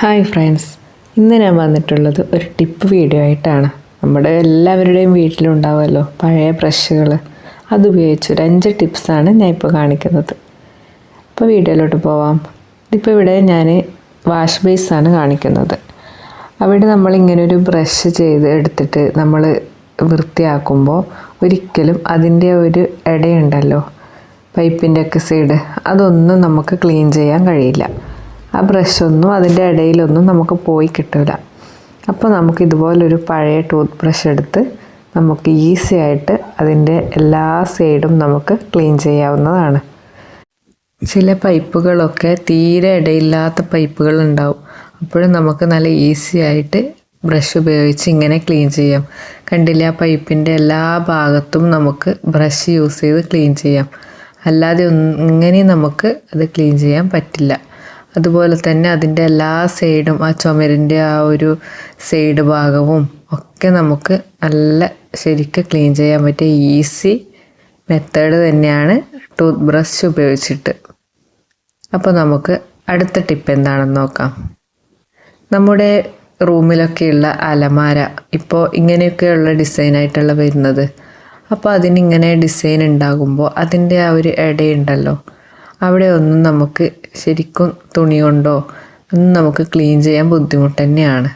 Hi friends ഇന്ന് ഞാൻ വന്നിട്ടുള്ളത് ഒരു ടിപ്പ് വീഡിയോ ആയിട്ടാണ്. നമ്മുടെ എല്ലാവരുടെയും വീട്ടിലുണ്ടാവുമല്ലോ പഴയ ബ്രഷുകൾ അതുപയോഗിച്ച് ഒരു അഞ്ച് ടിപ്സാണ് ഞാൻ ഇപ്പോൾ കാണിക്കുന്നത്. അപ്പോൾ വീഡിയോയിലോട്ട് പോവാം. ഇതിപ്പോൾ ഇവിടെ ഞാൻ വാഷ് ബേസാണ് കാണിക്കുന്നത്. അവിടെ നമ്മളിങ്ങനെ ഒരു ബ്രഷ് ചെയ്ത് എടുത്തിട്ട് നമ്മൾ വൃത്തിയാക്കുമ്പോൾ ഒരിക്കലും അതിന്റെ ഒരു ഇടയുണ്ടല്ലോ. പൈപ്പിന്റെ ഒക്കെ സൈഡ്. അതൊന്നും നമുക്ക് ക്ലീൻ ചെയ്യാൻ കഴിയില്ല. ആ ബ്രഷൊന്നും അതിന്റെ ഇടയിലൊന്നും നമുക്ക് പോയി കിട്ടില്ല അപ്പോൾ നമുക്ക് ഇതുപോലൊരു പഴയ ടൂത്ത് ബ്രഷ് എടുത്ത് നമുക്ക് ഈസി ആയിട്ട് അതിന്റെ എല്ലാ സൈഡും നമുക്ക് ക്ലീൻ ചെയ്യാവുന്നതാണ്. ചില പൈപ്പുകളൊക്കെ തീരെ ഇടയില്ലാത്ത പൈപ്പുകൾ ഉണ്ടാവും അപ്പോഴും നമുക്ക് നല്ല ഈസി ആയിട്ട് ബ്രഷ് ഉപയോഗിച്ച് ഇങ്ങനെ ക്ലീൻ ചെയ്യാം. കണ്ടില്ല ആ പൈപ്പിന്റെ എല്ലാ ഭാഗത്തും നമുക്ക് ബ്രഷ് യൂസ് ചെയ്ത് ക്ലീൻ ചെയ്യാം. അല്ലാതെ ഇങ്ങനെ നമുക്ക് അത് ക്ലീൻ ചെയ്യാൻ പറ്റില്ല. അതുപോലെ തന്നെ അതിന്റെ എല്ലാ സൈഡും ആ ചുമരിന്റെ ആ ഒരു സൈഡ് ഭാഗവും ഒക്കെ നമുക്ക് നല്ല ശരിക്കും ക്ലീൻ ചെയ്യാൻ പറ്റിയ ഈസി മെത്തേഡ് തന്നെയാണ് ടൂത്ത് ബ്രഷ് ഉപയോഗിച്ചിട്ട്. അപ്പോൾ നമുക്ക് അടുത്ത ടിപ്പ് എന്താണെന്ന് നോക്കാം. നമ്മുടെ റൂമിലൊക്കെയുള്ള അലമാര ഇപ്പോൾ ഇങ്ങനെയൊക്കെയുള്ള ഡിസൈനായിട്ടുള്ള വരുന്നത്. അപ്പോൾ അതിനിങ്ങനെ ഡിസൈൻ ഉണ്ടാകുമ്പോൾ അതിന്റെ ആ ഒരു ഇടയുണ്ടല്ലോ. അവിടെ ഒന്നും നമുക്ക് ശരിക്കും തുണി കൊണ്ടോ ഒന്നും നമുക്ക് ക്ലീൻ ചെയ്യാൻ ബുദ്ധിമുട്ട് തന്നെയാണ്.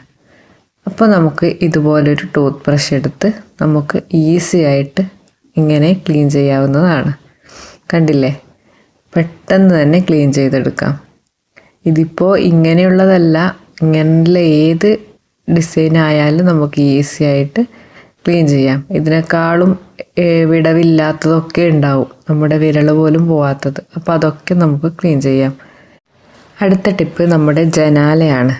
അപ്പോൾ നമുക്ക് ഇതുപോലൊരു ടൂത്ത് ബ്രഷ് എടുത്ത് നമുക്ക് ഈസി ആയിട്ട് ഇങ്ങനെ ക്ലീൻ ചെയ്യാവുന്നതാണ്. കണ്ടില്ലേ? പെട്ടെന്ന് തന്നെ ക്ലീൻ ചെയ്തെടുക്കാം. ഇതിപ്പോൾ ഇങ്ങനെയുള്ളതല്ല ഇങ്ങനെയുള്ള ഏത് ഡിസൈൻ ആയാലും നമുക്ക് ഈസി ആയിട്ട് ക്ലീൻ ചെയ്യാം. ഇതിനേക്കാളും വിടവില്ലാത്തതൊക്കെ ഉണ്ടാവും. നമ്മുടെ വിരൽ പോലും പോവാത്തത്. അപ്പോൾ അതൊക്കെ നമുക്ക് ക്ലീൻ ചെയ്യാം. അടുത്ത ടിപ്പ് നമ്മുടെ ജനാലയാണ്.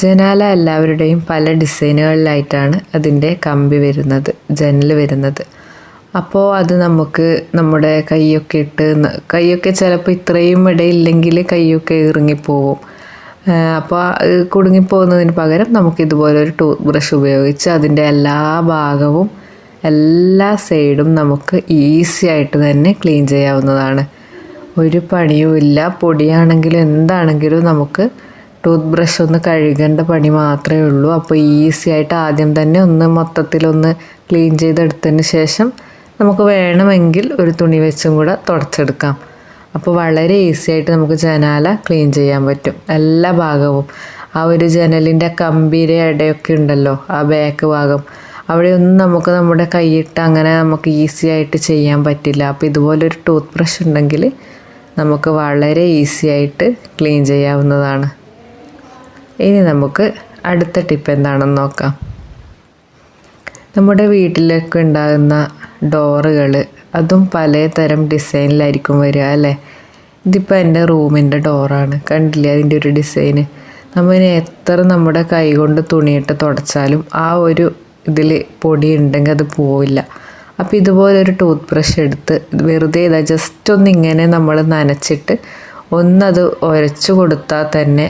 ജനാല എല്ലാവരുടെയും പല ഡിസൈനുകളിലായിട്ടാണ് അതിന്റെ കമ്പി വരുന്നത് ജനൽ വരുന്നത്. അപ്പോൾ അത് നമുക്ക് നമ്മുടെ കൈയൊക്കെ ഇട്ട് കൈയൊക്കെ ചിലപ്പോൾ ഇത്രയും ഇടയില്ലെങ്കിൽ കൈയൊക്കെ ഇറങ്ങിപ്പോവും. അപ്പോൾ കുടുങ്ങിപ്പോകുന്നതിന് പകരം നമുക്ക് ഇതുപോലെ ഒരു ടൂത്ത് ബ്രഷ് ഉപയോഗിച്ച് അതിന്റെ എല്ലാ ഭാഗവും എല്ലാ സൈഡും നമുക്ക് ഈസി ആയിട്ട് തന്നെ ക്ലീൻ ചെയ്യാവുന്നതാണ്. ഒരു പണിയുമില്ല പൊടിയാണെങ്കിലും എന്താണെങ്കിലും നമുക്ക് ടൂത്ത് ബ്രഷ് ഒന്ന് കഴുകേണ്ട പണി മാത്രമേ ഉള്ളൂ. അപ്പോൾ ഈസി ആയിട്ട് ആദ്യം തന്നെ ഒന്ന് മൊത്തത്തിലൊന്ന് ക്ലീൻ ചെയ്തെടുത്തതിന് ശേഷം നമുക്ക് വേണമെങ്കിൽ ഒരു തുണി വെച്ചും കൂടെ തുടച്ചെടുക്കാം. അപ്പോൾ വളരെ ഈസി ആയിട്ട് നമുക്ക് ജനാല ക്ലീൻ ചെയ്യാൻ പറ്റും. എല്ലാ ഭാഗവും. ആ ഒരു ജനലിന്റെ കമ്പിയുടെ ഇടയൊക്കെ ഉണ്ടല്ലോ ആ ബാക്ക് ഭാഗം. അവിടെയൊന്നും നമുക്ക് നമ്മുടെ കൈയിട്ട് അങ്ങനെ നമുക്ക് ഈസി ആയിട്ട് ചെയ്യാൻ പറ്റില്ല. അപ്പോൾ ഇതുപോലൊരു ടൂത്ത് ബ്രഷ് ഉണ്ടെങ്കിൽ നമുക്ക് വളരെ ഈസി ആയിട്ട് ക്ലീൻ ചെയ്യാവുന്നതാണ്. ഇനി നമുക്ക് അടുത്ത ടിപ്പ് എന്താണെന്ന് നോക്കാം. നമ്മുടെ വീട്ടിലൊക്കെ ഉണ്ടാകുന്ന ഡോറുകൾ അതും പലതരം ഡിസൈനിലായിരിക്കും വരിക അല്ലേ? ഇതിപ്പോൾ എന്റെ റൂമിന്റെ ഡോറാണ്. കണ്ടില്ലേ അതിന്റെ ഒരു ഡിസൈന്? നമ്മൾ എത്ര നമ്മുടെ കൈ കൊണ്ട് തുണിയിട്ട് തുടച്ചാലും ആ ഒരു ഇതിൽ പൊടി ഉണ്ടെങ്കിൽ അത് പോവില്ല. അപ്പോൾ ഇതുപോലൊരു ടൂത്ത് ബ്രഷ് എടുത്ത് വെറുതെ ഇതാ ജസ്റ്റ് ഒന്ന് ഇങ്ങനെ നമ്മൾ നനച്ചിട്ട് ഒന്നത് ഉരച്ചു കൊടുത്താൽ തന്നെ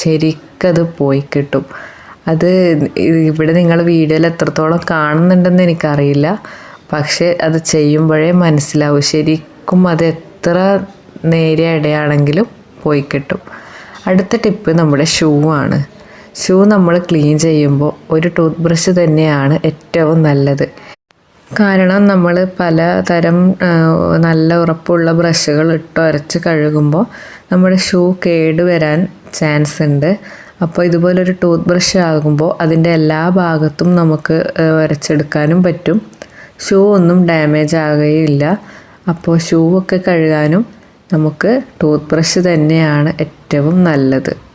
ശരിക്കത് പോയി കിട്ടും. അത് ഇവിടെ നിങ്ങൾ വീഡിയോയിൽ എത്രത്തോളം കാണുന്നുണ്ടെന്ന് എനിക്കറിയില്ല. പക്ഷേ അത് ചെയ്യുമ്പോഴേ മനസ്സിലാവും. ശരിക്കും അത് എത്ര നേരിയ ഇടയാണെങ്കിലും പോയി കിട്ടും. അടുത്ത ടിപ്പ് നമ്മുടെ ഷൂ ആണ്. ഷൂ നമ്മൾ ക്ലീൻ ചെയ്യുമ്പോൾ ഒരു ടൂത്ത് ബ്രഷ് തന്നെയാണ് ഏറ്റവും നല്ലത്. കാരണം നമ്മൾ പലതരം നല്ല ഉറപ്പുള്ള ബ്രഷുകൾ ഇട്ട് അരച്ച് കഴുകുമ്പോൾ നമ്മുടെ ഷൂ കേട് വരാൻ ചാൻസ് ഉണ്ട്. അപ്പോൾ ഇതുപോലൊരു ടൂത്ത് ബ്രഷ് ആകുമ്പോൾ അതിന്റെ എല്ലാ ഭാഗത്തും നമുക്ക് വരച്ചെടുക്കാനും പറ്റും. ഷൂ ഒന്നും ഡാമേജ് ആകുകയില്ല. അപ്പോൾ ഷൂ ഒക്കെ കഴുകാനും നമുക്ക് ടൂത്ത് ബ്രഷ് തന്നെയാണ് ഏറ്റവും നല്ലത്.